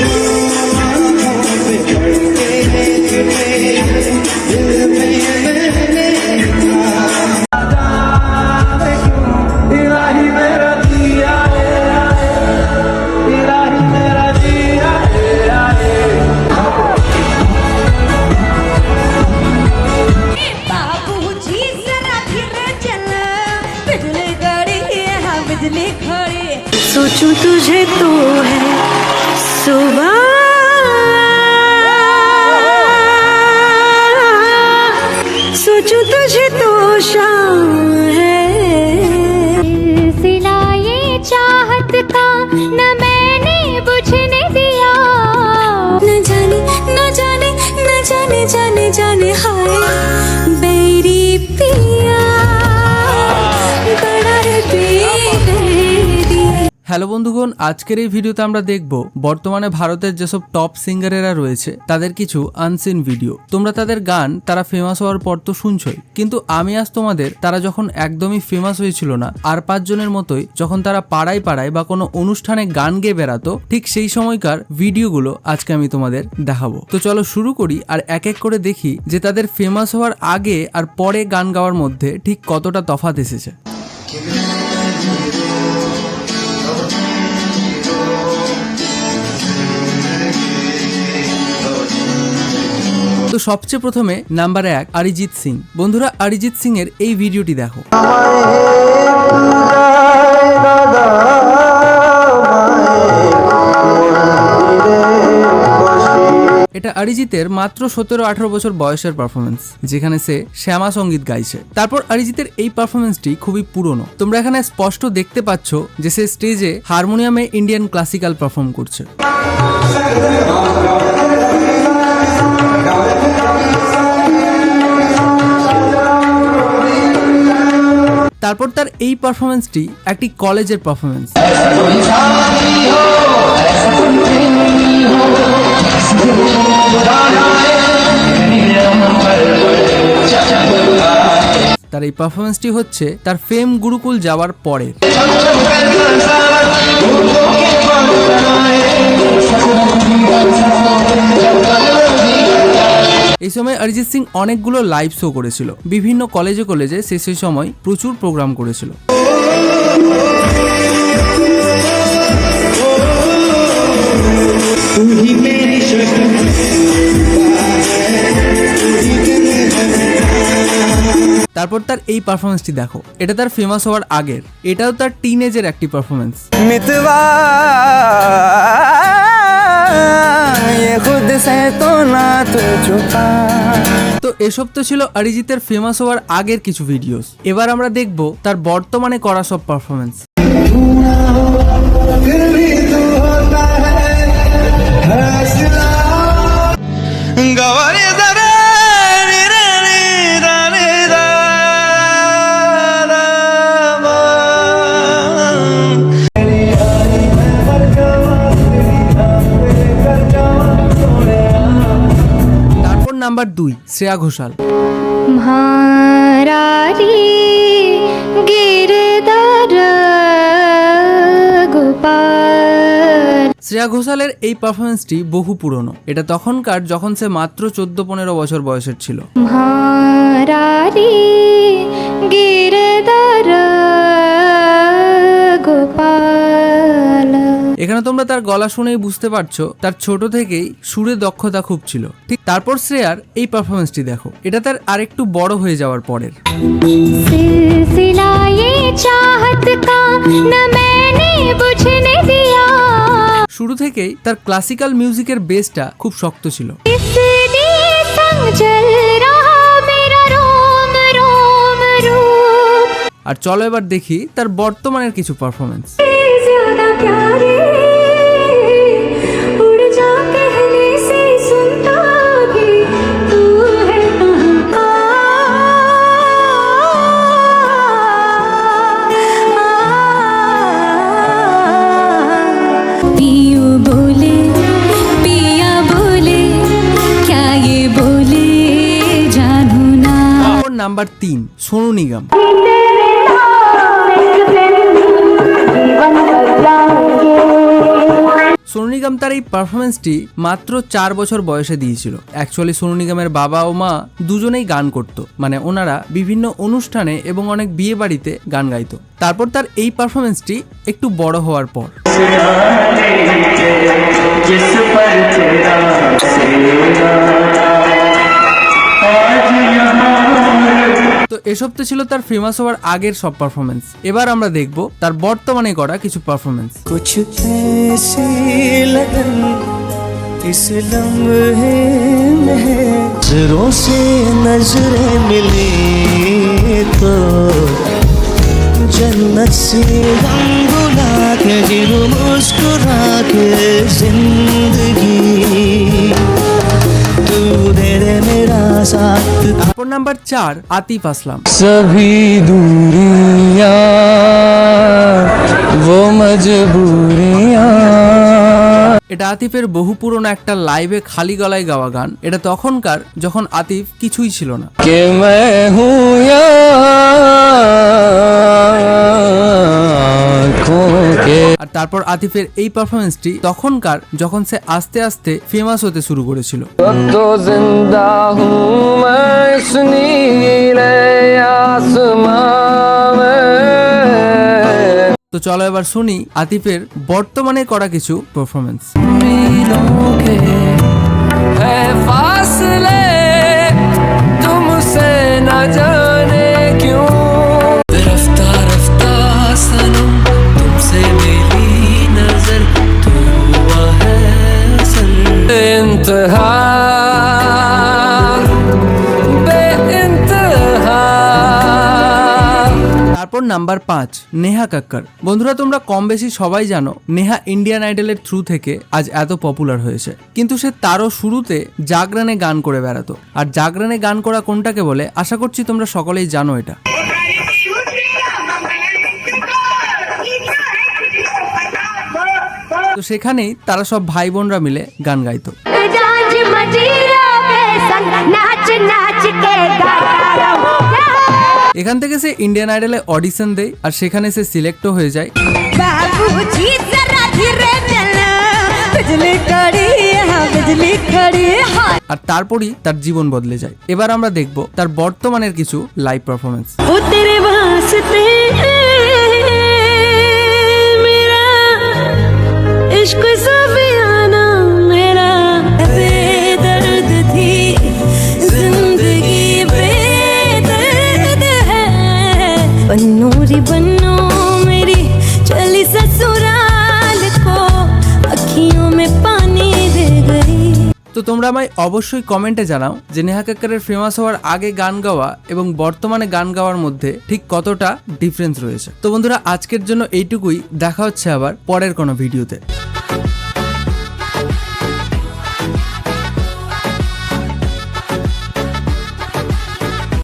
Música জানে যা হ্যালো বন্ধুগণ, আজকের এই ভিডিওতে আমরা দেখব বর্তমানে ভারতের যেসব টপ সিঙ্গারেরা রয়েছে, তাদের কিছু আনসিন ভিডিও তোমরা তাদের গান, তারা ফেমাস হওয়ার পর তো শুনছই, কিন্তু আমি আজ তোমাদের, তারা যখন একদমই ফেমাস হয়েছিল না, আর পাঁচজনের মতোই যখন তারা পাড়ায় পাড়ায় বা কোনো অনুষ্ঠানে গান গেয়ে বেড়াতো, ঠিক সেই সময়কার ভিডিওগুলো আজকে আমি তোমাদের দেখাবো। তো চলো শুরু করি, আর এক এক করে দেখি যে তাদের ফেমাস হওয়ার আগে আর পরে গান গাওয়ার মধ্যে ঠিক কতটা তফাৎ এসেছে। তো সবচেয়ে প্রথমে নাম্বার এক অরিজিৎ সিং। বন্ধুরা, অরিজিৎ সিং এর এই ভিডিওটি দেখো। এটা অরিজিতের মাত্র সতেরো আঠারো বছর বয়সের পারফরমেন্স যেখানে সে শ্যামা সংগীত গাইছে। তারপর অরিজিতের এই পারফরমেন্সটি খুবই পুরনো। তোমরা এখানে স্পষ্ট দেখতে পাচ্ছ যে সে স্টেজে হারমোনিয়ামে ইন্ডিয়ান ক্লাসিক্যাল পারফর্ম করছে। তারপর তার এই পারফরমেন্সটি একটি কলেজের পারফরমেন্স তার এই পারফরমেন্সটি হচ্ছে তার ফেম গুরুকুল যাওয়ার পরের। এই সময় অরিজিৎ সিং অনেকগুলো লাইভ শো করেছিল। বিভিন্ন কলেজে কলেজে সে সেই সময় প্রচুর প্রোগ্রাম করেছিল। তারপর তার এই পারফরমেন্সটি দেখো। এটা তার ফেমাস হওয়ার আগের। এটাও তার টিনেজের একটি পারফরমেন্স ये खुद से तो ना तू छुपा তো এসব তো ছিল অরিজিতের ফেমাস হওয়ার আগের কিছু ভিডিওস এবার আমরা দেখব তার বর্তমানে করা সব পারফরমেন্স নাম্বার দুই শ্রেয়া ঘোষাল। শ্রেয়া ঘোষালের এই পারফরমেন্সটি বহু পুরনো। এটা তখনকার যখন সে মাত্র চোদ্দ পনেরো বছর বয়সের ছিল। গিরদারা এখানে তোমরা তার গলা শুনেই বুঝতে পারছ তার ছোট থেকেই সুরে দক্ষতা খুব ছিল। ঠিক তারপর শ্রেয়ার এই পারফরমেন্সটি দেখো। এটা তার আরেকটু বড় হয়ে যাওয়ার পরের। শুরু থেকেই তার ক্লাসিক্যাল মিউজিকের বেসটা খুব শক্ত ছিল। আর চলো এবার দেখি তার বর্তমানের কিছু পারফরমেন্স নাম্বার তিন সোনু নিগম সোনু নিগম তার এই পারফরমেন্সটি মাত্র চার বছর বয়সে দিয়েছিল। অ্যাকচুয়ালি সোনু নিগমের বাবা ও মা দুজনেই গান করত। মানে ওনারা বিভিন্ন অনুষ্ঠানে এবং অনেক বিয়ে বাড়িতে গান গাইতো। তারপর তার এই পারফরমেন্সটি একটু বড় হওয়ার পর। এসব তো ছিল তার ফেমাস হওয়ার আগের সব পারফরমেন্স এবার আমরা দেখব তার বর্তমানে করা কিছু পারফরমেন্স कुछ ऐसी लगन इस लम्हे में है। नजरों से नजरें मिली तो जन्नत से हम बुला के जिन मुस्कुरा के जिंदगी तू दे दे मेरा साथ তারপর নাম্বার চার আতিফ আসলাম। এটা আতিফের বহু পুরনো একটা লাইভে খালি গলায় গাওয়া গান। এটা তখনকার যখন আতিফ কিছুই ছিল না। কে मैं हूँ आँखों के আর তারপর আতিফের এই পারফরমেন্সটি তখনকার যখন সে আস্তে আস্তে ফেমাস হতে শুরু করেছিল अब तो जिंदा हूँ मैं इस नीले आसमां में তো চলো এবার শুনি আতিফের বর্তমানে করা কিছু পারফরমেন্স তারপর নাম্বার পাঁচ, নেহা কাক্কর। বন্ধুরা, তোমরা কম বেশি সবাই জানো, নেহা ইন্ডিয়ান আইডলের থ্রু থেকে আজ এত পপুলার হয়েছে। কিন্তু সে তারও শুরুতে জাগরানে গান করে বেড়াতো। আর জাগরানে গান করা কোনটাকে বলে, আশা করছি তোমরা সকলেই জানো এটা। তো সেখানেই তারা সব ভাই বোনরা মিলে গান গাইতো। এখান থেকে সে ইন্ডিয়ান আইডলে অডিশন দেয় আর সেখানে সে সিলেক্টও হয়ে যায় আর তারপরই তার জীবন বদলে যায় এবার আমরা দেখব তার বর্তমানের কিছু লাইভ পারফরমেন্স ইশক তো তোমরা আমায় অবশ্যই কমেন্টে জানাও যে নেহা কাক্কারের ফেমাস হওয়ার আগে গান গাওয়া এবং বর্তমানে গান গাওয়ার মধ্যে ঠিক কতটা ডিফারেন্স রয়েছে। তো বন্ধুরা, আজকের জন্য এইটুকুই। দেখা হচ্ছে আবার পরের কোনো ভিডিওতে